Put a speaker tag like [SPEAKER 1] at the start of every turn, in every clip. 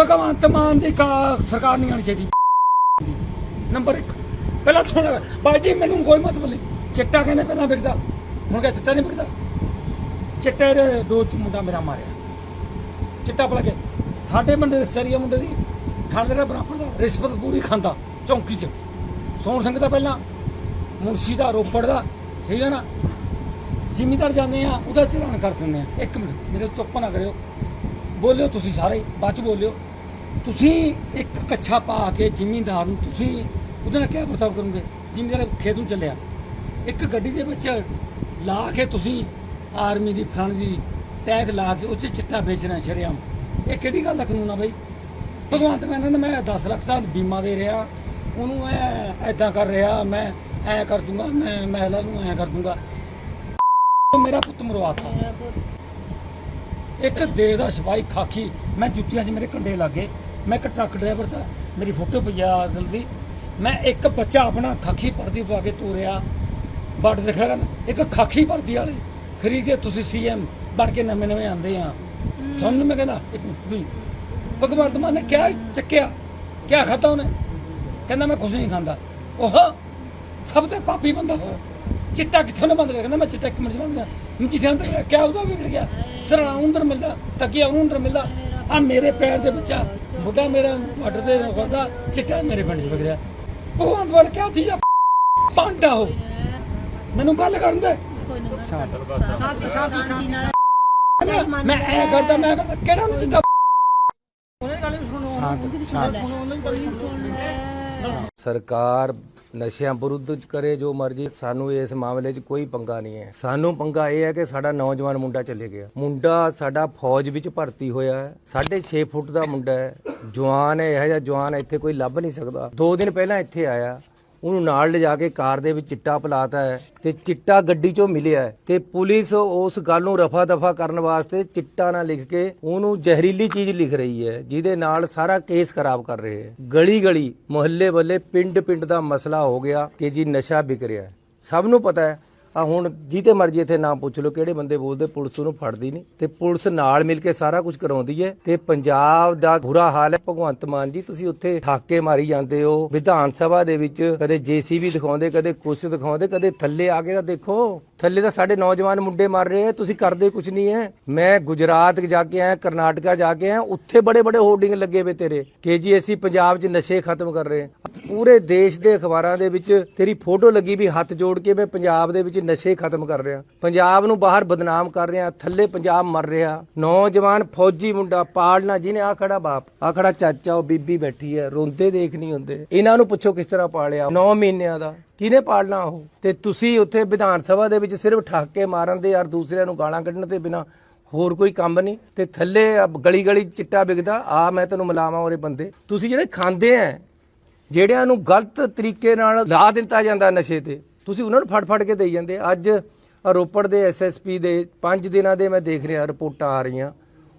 [SPEAKER 1] ਭਗਵੰਤ ਮਾਨ ਦੀ ਕਾ- ਸਰਕਾਰ ਨਹੀਂ ਆਣੀ ਚਾਹੀਦੀ। ਨੰਬਰ 1 ਪਹਿਲਾਂ ਸੁਣ। ਬਾਈ ਜੀ, ਮੈਨੂੰ ਕੋਈ ਮਤਲਬ ਨਹੀਂ। ਚਿੱਟਾ ਕਹਿੰਦੇ ਪਹਿਲਾਂ ਵਿਕਦਾ। ਹੁਣ ਕਿਹਾ ਚਿੱਟਾ ਨਹੀਂ ਵਿਕਦਾ? ਚਿੱਟੇ ਦੇ ਦੋ ਚ ਮੁੰਡਾ ਮੇਰਾ ਮਾਰਿਆ। ਚਿੱਟਾ ਪਲਾ ਕੇ। ਸਾਡੇ ਮੁੰਡੇ ਦੇ ਸਰੀਆ ਮੁੰਡੇ ਦੀ ਥਾਣੇ ਦਾ ਬਰਾਬਰ ਦਾ। ਰਿਸ਼ਵਤ ਪੂਰੀ ਖਾਂਦਾ, ਚੌਂਕੀ 'ਚ। ਸੋਹਣ ਸਿੰਘ ਦਾ ਪਹਿਲਾਂ। ਮੁਰਸ਼ੀ ਦਾ, ਰੋਪੜ ਦਾ। ਠੀਕ ਹੈ ਨਾ? ਜ਼ਿਮੀਦਾਰ ਜਾਂਦੇ ਆ, ਉਹਦਾ ਚਲਾਨ ਕਰ ਦਿੰਦੇ ਆ। ਇੱਕ ਮਿੰਟ। ਮੇਰੇ ਚੁੱਪ ਨਾ ਕਰਿਓ। ਬੋਲਿਓ ਤੁਸੀਂ ਸਾਰੇ। ਬਾਅਦ ਚ ਬੋਲਿਓ। ਤੁਸੀਂ ਇੱਕ ਕੱਛਾ ਪਾ ਕੇ ਜ਼ਿਮੀਂਦਾਰ ਨੂੰ ਤੁਸੀਂ ਉਹਦੇ ਨਾਲ ਕਿਆ ਵਰਤਾਵ ਕਰੋਗੇ? ਜ਼ਿਮੀਂਦਾਰ ਖੇਤ ਨੂੰ ਚੱਲਿਆ। ਇੱਕ ਗੱਡੀ ਦੇ ਵਿੱਚ ਲਾ ਕੇ ਤੁਸੀਂ ਆਰਮੀ ਦੀ ਫਲਾਣ ਦੀ ਟੈਗ ਲਾ ਕੇ ਉਹ 'ਚ ਚਿੱਟਾ ਵੇਚਣਾ ਸ਼ਰਿਆਮ। ਇਹ ਕਿਹੜੀ ਗੱਲ ਦਾ ਕਾਨੂੰਨ ਆ ਬਈ? ਭਗਵੰਤ ਕਹਿੰਦਾ ਮੈਂ 10 ਲੱਖ ਦਾ ਬੀਮਾ ਦੇ ਰਿਹਾ। ਉਹਨੂੰ ਐ ਐਦਾਂ ਕਰ ਰਿਹਾ ਮੈਂ ਐ ਕਰ ਦੂੰਗਾ ਮੈਂ ਮਹਿਲਾ ਨੂੰ ਐ ਕਰ ਦੂੰਗਾ। ਮੇਰਾ ਪੁੱਤ ਮਰਵਾਤਾ। ਇੱਕ ਦੇ ਦਾ ਸਿਪਾਹੀ ਖਾਕੀ ਮੈਂ ਜੁੱਤੀਆਂ 'ਚ ਮੇਰੇ ਕੰਡੇ ਲੱਗੇ। ਮੈਂ ਇੱਕ ਟਰੱਕ ਡਰਾਈਵਰ ਦਾ ਮੇਰੀ ਫੋਟੋ ਪਈਆ ਦਿਲ ਦੀ ਮੈਂ ਇੱਕ ਬੱਚਾ ਆਪਣਾ ਖਾਕੀ ਪਰਦੀ ਪਾ ਕੇ ਤੋਰਿਆ ਬਾਰਡਰ ਦੇਖ ਰਿਹਾ ਇੱਕ ਖਾਕੀ ਪਰਦੀ ਵਾਲੇ ਖਰੀਦ ਕੇ ਤੁਸੀਂ ਸੀਐਮ ਬਣ ਕੇ ਨਵੇਂ ਨਵੇਂ ਆਂਦੇ ਆ। ਤੁਹਾਨੂੰ ਮੈਂ ਕਹਿੰਦਾ, ਇੱਕ ਵੀ ਭਗਵੰਤ ਮਾਨ ਨੇ ਕਿਆ ਚੱਕਿਆ? ਕਿਆ ਖਾਤਾ ਉਹਨੇ? ਕਹਿੰਦਾ, ਮੈਂ ਕੁਝ ਨਹੀਂ ਖਾਂਦਾ। ਉਹ ਸਭ ਤੇ ਪਾਪੀ ਬੰਦਾ। ਚਿੱਟਾ ਕਿੱਥੋਂ ਨਾ ਬੰਦ ਕਹਿੰਦਾ, ਮੈਂ ਚਿੱਟਾ ਇੱਕ ਮਿੰਟ ਬੰਦ ਮੈਂ ਚਿੱਟਾ ਅੰਦਰ ਕਿਆ ਉਹਦਾ ਵਿਗੜ ਗਿਆ? ਸਰਾਂ ਅੰਦਰ ਮਿਲਦਾ, ਤੱਕਿਆ ਉਹਨੂੰ ਅੰਦਰ ਮਿਲਦਾ। ਆ ਮੇਰੇ ਪੈਰ ਦੇ ਬੱਚਾ। ਮੁੰਡਾ ਮੇਰਾ ਬਾਰਡਰ ਤੇ ਕਰਦਾ ਚਿੱਟਾ ਮੇਰੇ ਪਿੰਡ 'ਚ ਵਿਗੜਿਆ। ਭਗਵੰਤ ਮਾਨ ਕਿਆ ਚੀਜ਼ ਆ ਪਾਂਡਾ ਹੋ ਮੈਨੂੰ ਗੱਲ ਕਰਨ ਦੇ। ਮੈਂ ਐ ਕਰਦਾ ਮੈਂ ਕਰਦਾ ਕਿਹੜਾ ਨੂੰ ਚਿੱਟਾ
[SPEAKER 2] ਸਰਕਾਰ ਨਸ਼ਿਆਂ ਵਿਰੁੱਧ ਕਰੇ ਜੋ ਮਰਜ਼ੀ, ਸਾਨੂੰ ਇਸ ਮਾਮਲੇ 'ਚ ਕੋਈ ਪੰਗਾ ਨਹੀਂ ਹੈ। ਸਾਨੂੰ ਪੰਗਾ ਇਹ ਹੈ ਕਿ ਸਾਡਾ ਨੌਜਵਾਨ ਮੁੰਡਾ ਚਲੇ ਗਿਆ। ਮੁੰਡਾ ਸਾਡਾ ਫੌਜ ਵਿੱਚ ਭਰਤੀ ਹੋਇਆ ਹੈ। 6.5 ਫੁੱਟ ਦਾ ਮੁੰਡਾ ਹੈ। ਜਵਾਨ ਹੈ, ਇਹੋ ਜਿਹਾ ਜਵਾਨ ਇੱਥੇ ਕੋਈ ਲੱਭ ਨਹੀਂ ਸਕਦਾ। ਦੋ ਦਿਨ ਪਹਿਲਾਂ ਇੱਥੇ ਆਇਆ। ਉਹਨੂੰ ਨਾਲ ਲਿਜਾ ਕੇ ਕਾਰ ਦੇ ਵਿੱਚ ਚਿੱਟਾ ਪਲਾਤਾ ਹੈ ਤੇ ਚਿੱਟਾ ਗੱਡੀ 'ਚੋਂ ਮਿਲਿਆ ਹੈ ਤੇ ਪੁਲਿਸ ਉਸ ਗੱਲ ਨੂੰ ਰਫਾ ਦਫਾ ਕਰਨ ਵਾਸਤੇ ਚਿੱਟਾ ਨਾ ਲਿਖ ਕੇ ਉਹਨੂੰ ਜ਼ਹਿਰੀਲੀ ਚੀਜ਼ ਲਿਖ ਰਹੀ ਹੈ, ਜਿਹਦੇ ਨਾਲ ਸਾਰਾ ਕੇਸ ਖਰਾਬ ਕਰ ਰਹੇ ਹੈ। ਗਲੀ ਗਲੀ ਮੁਹੱਲੇ ਵੱਲੇ ਪਿੰਡ ਪਿੰਡ ਦਾ ਮਸਲਾ ਹੋ ਗਿਆ ਕਿ ਜੀ ਨਸ਼ਾ ਵਿਕ ਰਿਹਾ ਸਭ ਨੂੰ ਪਤਾ ਹੈ ਆ ਹੁਣ ਜਿਹਦੇ ਮਰਜ਼ੀ ਇੱਥੇ ਨਾਮ ਪੁੱਛ ਲਓ, ਕਿਹੜੇ ਬੰਦੇ ਬੋਲਦੇ, ਪੁਲਿਸ ਉਹਨੂੰ ਫੜਦੀ ਨਹੀਂ। ਤੇ ਪੁਲਿਸ ਨਾਲ ਮਿਲ ਕੇ ਸਾਰਾ ਕੁਝ ਕਰਾਉਂਦੀ ਹੈ। ਤੇ ਪੰਜਾਬ ਦਾ ਬੁਰਾ ਹਾਲ ਹੈ। ਭਗਵੰਤ ਮਾਨ ਜੀ, ਤੁਸੀਂ ਉੱਥੇ ਠਾਕੇ ਮਾਰੀ ਜਾਂਦੇ ਹੋ। ਵਿਧਾਨ ਸਭਾ ਦੇ ਵਿੱਚ ਕਦੇ ਜੀਸੀਬੀ ਦਿਖਾਉਂਦੇ, ਕਦੇ ਕੁਛ ਦਿਖਾਉਂਦੇ, ਕਦੇ ਥੱਲੇ ਆ ਕੇ ਤਾਂ ਦੇਖੋ। ਥੱਲੇ ਤਾਂ ਸਾਡੇ ਨੌਜਵਾਨ ਮੁੰਡੇ ਮਰ ਰਹੇ ਆ ਤੁਸੀਂ ਕਰਦੇ ਕੁਝ ਨਹੀਂ ਹੈ। ਮੈਂ ਗੁਜਰਾਤ ਜਾ ਕੇ ਆਇਆ, ਕਰਨਾਟਕਾ ਜਾ ਕੇ ਆਇਆ, ਉੱਥੇ ਬੜੇ ਬੜੇ ਹੋਰਡਿੰਗ ਲੱਗੇ ਵੇ ਤੇਰੇ। ਕਿ ਜੀ ਅਸੀਂ ਪੰਜਾਬ 'ਚ ਨਸ਼ੇ ਖਤਮ ਕਰ ਰਹੇ ਹਾਂ। ਪੂਰੇ ਦੇਸ਼ ਦੇ ਅਖਬਾਰਾਂ ਦੇ ਵਿੱਚ ਤੇਰੀ ਫੋਟੋ ਲੱਗੀ ਵੀ ਹੱਥ ਜੋੜ ਕੇ ਮੈਂ ਪੰਜਾਬ ਦੇ ਵਿੱਚ ਨਸ਼ੇ ਖਤਮ ਕਰ ਰਿਹਾ। ਪੰਜਾਬ ਨੂੰ ਬਾਹਰ ਬਦਨਾਮ ਕਰ ਰਿਹਾ, ਥੱਲੇ ਪੰਜਾਬ ਮਰ ਰਿਹਾ। ਨੌਜਵਾਨ ਫੌਜੀ ਮੁੰਡਾ ਪਾਲਣਾ, ਜਿਹਨੇ ਆ ਖੜਾ ਬਾਪ ਆ ਖੜਾ ਚਾਚਾ, ਉਹ ਬੀਬੀ ਬੈਠੀ ਹੈ, ਰੋਂਦੇ ਦੇਖ ਨਹੀਂ ਹੁੰਦੇ। ਇਹਨਾਂ ਨੂੰ ਪੁੱਛੋ ਕਿਸ ਤਰ੍ਹਾਂ ਪਾਲਿਆ 9 ਮਹੀਨਿਆਂ ਦਾ। ਕਿਹਨੇ ਪਾਲਣਾ ਉਹ? ਤੇ ਤੁਸੀਂ ਉੱਥੇ ਵਿਧਾਨ ਸਭਾ ਦੇ ਵਿੱਚ ਸਿਰਫ ਠਾਕੇ ਮਾਰਨ ਦੇ ਯਾਰ ਦੂਸਰਿਆਂ ਨੂੰ ਗਾਲਾਂ ਕੱਢਣ ਦੇ ਬਿਨਾ ਹੋਰ ਕੋਈ ਕੰਮ ਨਹੀਂ। ਤੇ ਥੱਲੇ ਗਲੀ ਗਲੀ ਚਿੱਟਾ ਵਿਕਦਾ, ਆ ਮੈਂ ਤੈਨੂੰ ਮਿਲਾਵਾਂ ਉਹਰੇ ਬੰਦੇ। ਤੁਸੀਂ ਜਿਹੜੇ ਖਾਂਦੇ ਆ ਜਿਹੜਿਆਂ ਨੂੰ ਗਲਤ ਤਰੀਕੇ ਨਾਲ ਲਾ ਦਿੱਤਾ ਜਾਂਦਾ ਨਸ਼ੇ ਤੇ ਤੁਸੀਂ ਉਹਨਾਂ ਨੂੰ ਫੜ ਫੜ ਕੇ ਦੇਈ ਜਾਂਦੇ ਅੱਜ ਰੋਪੜ ਦੇ ਐਸਐਸਪੀ ਦੇ 5 ਦਿਨਾਂ ਦੇ ਮੈਂ ਦੇਖ ਰਿਹਾ ਰਿਪੋਰਟਾਂ ਆ ਰਹੀਆਂ।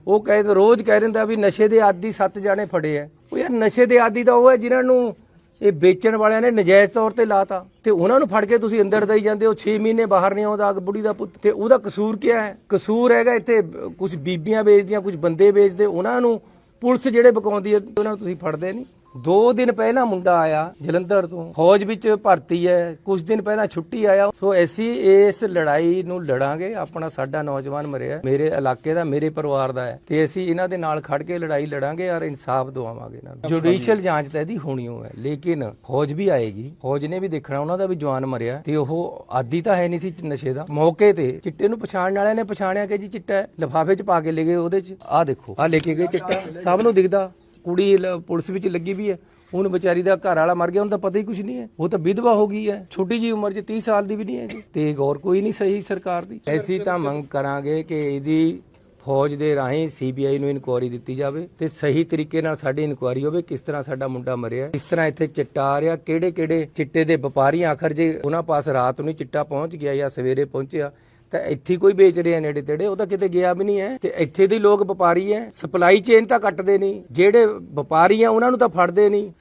[SPEAKER 2] ਉਹ ਕਹਿੰਦੇ ਰੋਜ਼ ਕਹਿ ਦਿੰਦਾ ਵੀ ਨਸ਼ੇ ਦੇ ਆਦੀ 7 ਜਾਣੇ ਫੜੇ ਆ। ਉਹ ਯਾਰ ਨਸ਼ੇ ਦੇ ਆਦੀ ਤਾਂ ਉਹ ਹੈ ਜਿਨ੍ਹਾਂ ਨੂੰ ਇਹ ਵੇਚਣ ਵਾਲਿਆਂ ਨੇ ਨਜਾਇਜ਼ ਤੌਰ ਤੇ ਲਾਤਾ। ਤੇ ਉਹਨਾਂ ਨੂੰ ਫੜ ਕੇ ਤੁਸੀਂ ਅੰਦਰ ਦੇਈ ਜਾਂਦੇ ਹੋ। 6 ਮਹੀਨੇ ਬਾਹਰ ਨਹੀਂ ਆਉਂਦਾ ਅਗ ਬੁੜੀ ਦਾ ਪੁੱਤ। ਤੇ ਉਹਦਾ ਕਸੂਰ ਕੀ ਹੈ? ਕਸੂਰ ਹੈਗਾ ਇੱਥੇ ਕੁਝ ਬੀਬੀਆਂ ਵੇਚਦੀਆਂ ਕੁਝ ਬੰਦੇ ਵੇਚਦੇ। ਉਹਨਾਂ ਨੂੰ ਪੁਲਿਸ ਜਿਹੜੇ ਬਕਾਉਂਦੀ ਹੈ, ਉਹਨਾਂ ਨੂੰ ਤੁਸੀਂ ਫੜਦੇ ਨਹੀਂ। ਦੋ ਦਿਨ ਪਹਿਲਾਂ ਮੁੰਡਾ ਆਇਆ, ਜਲੰਧਰ ਤੋਂ। ਫੌਜ ਵਿੱਚ ਭਰਤੀ ਹੈ ਕੁਝ ਦਿਨ ਪਹਿਲਾਂ ਛੁੱਟੀ ਆਇਆ। ਸੋ ਅਸੀਂ ਇਸ ਲੜਾਈ ਨੂੰ ਲੜਾਂਗੇ। ਆਪਣਾ ਸਾਡਾ ਨੌਜਵਾਨ ਮਰਿਆ, ਮੇਰੇ ਇਲਾਕੇ ਦਾ, ਮੇਰੇ ਪਰਿਵਾਰ ਦਾ ਹੈ। ਤੇ ਅਸੀਂ ਇਹਨਾਂ ਦੇ ਨਾਲ ਖੜ ਕੇ ਲੜਾਈ ਲੜਾਂਗੇ ਔਰ ਇਨਸਾਫ ਦਵਾਵਾਂਗੇ ਇਹਨਾਂ ਨੂੰ। ਜੁਡੀਸ਼ੀਅਲ ਜਾਂਚ ਤਾਂ ਇਹਦੀ ਹੋਣੀ ਹੋ, ਲੇਕਿਨ ਫੌਜ ਵੀ ਆਏਗੀ। ਫੌਜ ਨੇ ਵੀ ਦੇਖਣਾ, ਉਹਨਾਂ ਦਾ ਵੀ ਜਵਾਨ ਮਰਿਆ ਤੇ ਉਹ ਆਦੀ ਤਾਂ ਹੈ ਨਹੀਂ ਸੀ ਨਸ਼ੇ ਦਾ। ਮੌਕੇ ਤੇ ਚਿੱਟੇ ਨੂੰ ਪਛਾਣਨ ਵਾਲਿਆਂ ਨੇ ਪਛਾਣਿਆ ਕਿ ਜੀ ਚਿੱਟਾ ਹੈ, ਲਿਫਾਫੇ 'ਚ ਪਾ ਕੇ ਲੈ ਗਏ ਉਹਦੇ 'ਚ। ਆਹ ਦੇਖੋ, ਆਹ ਲੈ ਕੇ ਗਏ ਚਿੱਟਾ। ਸਭ ਨੂੰ ਦਿਖਦਾ। ਕੁੜੀ ਲ- ਪੁਲਿਸ ਵਿੱਚ ਲੱਗੀ ਵੀ ਹੈ, ਹੁਣ ਵਿਚਾਰੀ ਦਾ ਘਰ ਵਾਲਾ ਮਰ ਗਿਆ, ਉਹਨੂੰ ਤਾਂ ਪਤਾ ਹੀ ਕੁਝ ਨਹੀਂ ਹੈ। ਉਹ ਤਾਂ ਵਿਧਵਾ ਹੋ ਗਈ ਹੈ, ਛੋਟੀ ਜੀ ਉਮਰ 'ਚ 30 ਸਾਲ ਦੀ ਵੀ ਨਹੀਂ ਹੈ ਜੀ। ਤੇ ਗੌਰ ਕੋਈ ਨਹੀਂ ਸਹੀ ਸਰਕਾਰ ਦੀ। ਐਸੀ ਤਾਂ ਮੰਗ ਕਰਾਂਗੇ ਕਿ ਇਹਦੀ ਫੌਜ ਦੇ ਰਾਹੀਂ ਸੀਬੀਆਈ ਨੂੰ ਇਨਕੁਆਰੀ ਦਿੱਤੀ ਜਾਵੇ ਤੇ ਸਹੀ ਤਰੀਕੇ ਨਾਲ ਸਾਡੀ ਇਨਕੁਆਰੀ ਹੋਵੇ, ਕਿਸ ਤਰ੍ਹਾਂ ਸਾਡਾ ਮੁੰਡਾ ਮਰਿਆ, ਕਿਸ ਤਰ੍ਹਾਂ ਇੱਥੇ ਚਿੱਟਾ ਆ ਰਿਹਾ ਕਿਹੜੇ ਕਿਹੜੇ ਚਿੱਟੇ ਦੇ ਵਪਾਰੀ ਆਖਰ ਜੇ ਉਹਨਾਂ ਪਾਸ ਰਾਤ ਨੂੰ ਹੀ ਚਿੱਟਾ ਪਹੁੰਚ ਗਿਆ ਜਾਂ ਸਵੇਰੇ ਪਹੁੰਚਿਆ ਤਾਂ ਇੱਥੇ ਕੋਈ ਵੇਚ ਰਿਹਾ ਨੇੜੇ ਤੇੜੇ, ਉਹ ਤਾਂ ਕਿਤੇ ਗਿਆ ਵੀ ਨਹੀਂ ਹੈ। ਤੇ ਇੱਥੇ ਦੇ ਲੋਕ ਵਪਾਰੀ ਹੈ ਸਪਲਾਈ ਚੇਨ ਤਾਂ ਕੱਟਦੇ ਨਹੀਂ। ਜਿਹੜੇ ਵਪਾਰੀ ਆ ਉਹਨਾਂ ਨੂੰ ਤਾਂ ਫੜਦੇ ਨਹੀਂ।